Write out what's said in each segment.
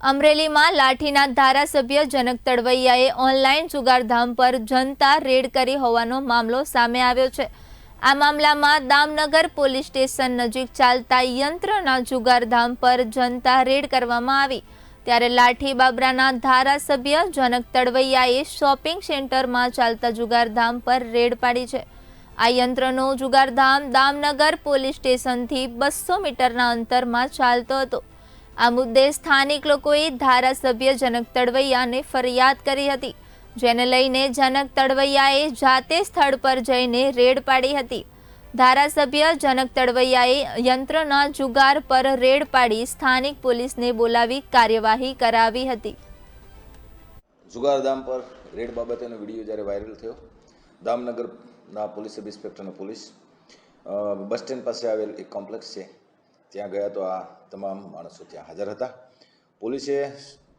અમરેલીમાં લાઠીના ધારાસભ્ય જનક તડવૈયાએ ઓનલાઈન જુગારધામ પર જનતા રેડ કરી હોવાનો મામલો સામે આવ્યો છે. આ મામલામાં દામનગર પોલીસ સ્ટેશન નજીક ચાલતા યંત્રના જુગારધામ પર જનતા રેડ કરવામાં આવી. ત્યારે લાઠી બાબરાના ધારાસભ્ય જનક તડવૈયાએ શોપિંગ સેન્ટરમાં ચાલતા જુગારધામ પર રેડ પાડી છે. આ યંત્રનો જુગારધામ દામનગર પોલીસ સ્ટેશનથી બસો મીટરના અંતરમાં ચાલતો હતો. આ મુદ્દે સ્થાનિક લોકોએ ધારાસભ્ય જનક તડવૈયાને ફરિયાદ કરી હતી, જેને લઈને જનક તડવૈયાએ જાતે સ્થળ પર જઈને રેડ પાડી હતી. ધારાસભ્ય જનક તડવૈયાએ યંત્રના જુગાર પર રેડ પાડી સ્થાનિક પોલીસને બોલાવી કાર્યવાહી કરાવી હતી. જુગારધામ પર રેડ બાબતેનો વીડિયો જ્યારે વાયરલ થયો દામનગરના પોલીસ સબ ઇન્સ્પેક્ટરનો પોલીસ બસ સ્ટેન્ડ પાસે આવેલ એક કોમ્પ્લેક્સ છે. ત્યાં ગયા તો આ તમામ માણસો ત્યાં હાજર હતા. પોલીસે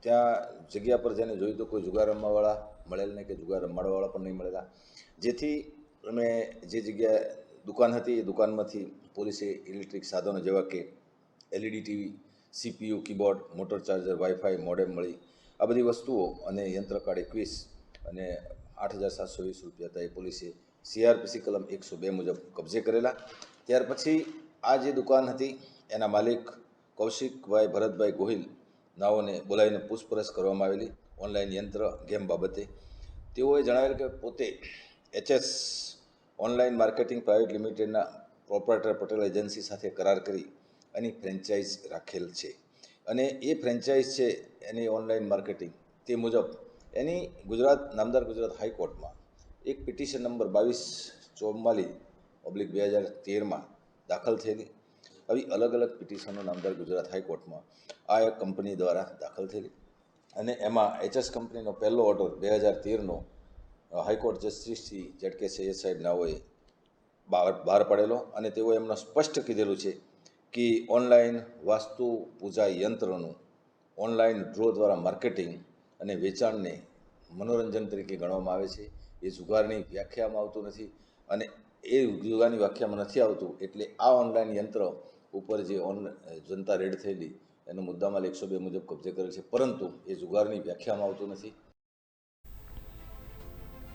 ત્યાં જગ્યા પર જઈને જોયું તો કોઈ જુગાર રમવાવાળા મળેલ નહીં કે જુગાર રમાડવાવાળા પણ નહીં મળેલા. જેથી અમે જે જગ્યાએ દુકાન હતી એ દુકાનમાંથી પોલીસે ઇલેક્ટ્રિક સાધનો જેવા કે LED TV, CPU, keyboard, motor charger, wifi, modem મળી આ બધી વસ્તુઓ અને યંત્રકાળ એકવીસ અને આઠ હજાર સાતસો વીસ રૂપિયા હતા એ પોલીસે સીઆરપીસી કલમ એકસો બે મુજબ કબજે કરેલા. ત્યાર પછી આ જે દુકાન હતી એના માલિક કૌશિકભાઈ ભરતભાઈ ગોહિલ નાઓને બોલાવીને પૂછપરછ કરવામાં આવેલી ઓનલાઈન યંત્ર ગેમ બાબતે. તેઓએ જણાવેલ કે પોતે એચએસ ઓનલાઈન માર્કેટિંગ પ્રાઇવેટ લિમિટેડના પ્રોપરેટર પટેલ એજન્સી સાથે કરાર કરી એની ફ્રેન્ચાઇઝ રાખેલ છે. અને એ ફ્રેન્ચાઇઝ છે એની ઓનલાઈન માર્કેટિંગ. તે મુજબ એની ગુજરાત, નામદાર ગુજરાત હાઈકોર્ટમાં એક પિટિશન નંબર બાવીસ ચોમ્માલી ઓબ્લિક બે હજાર તેરમાં દાખલ થયેલી આવી અલગ અલગ પિટિશનો નામદાર ગુજરાત હાઈકોર્ટમાં આ એક કંપની દ્વારા દાખલ થયેલી. અને એમાં એચએસ કંપનીનો પહેલો ઓર્ડર બે હજાર તેરનો હાઈકોર્ટ જસ્ટિસ શ્રી જેટકે સૈયદ સાહેબ નાઓએ બહાર બહાર પાડેલો. અને તેઓએ એમનું સ્પષ્ટ કીધેલું છે કે ઓનલાઈન વાસ્તુ પૂજા યંત્રનું ઓનલાઈન ડ્રો દ્વારા માર્કેટિંગ અને વેચાણને મનોરંજન તરીકે ગણવામાં આવે છે. એ જુગારની વ્યાખ્યામાં આવતું નથી અને એ જુગારની વ્યાખ્યામાં નથી આવતું. એટલે આ ઓનલાઈન યંત્ર ઉપર જે ઓન જનતા રેડ થયેલી, એના મુદ્દામાલ એકસો બે મુજબ કબજે કરેલ છે. પરંતુ એ જુગારની વ્યાખ્યામાં આવતું નથી.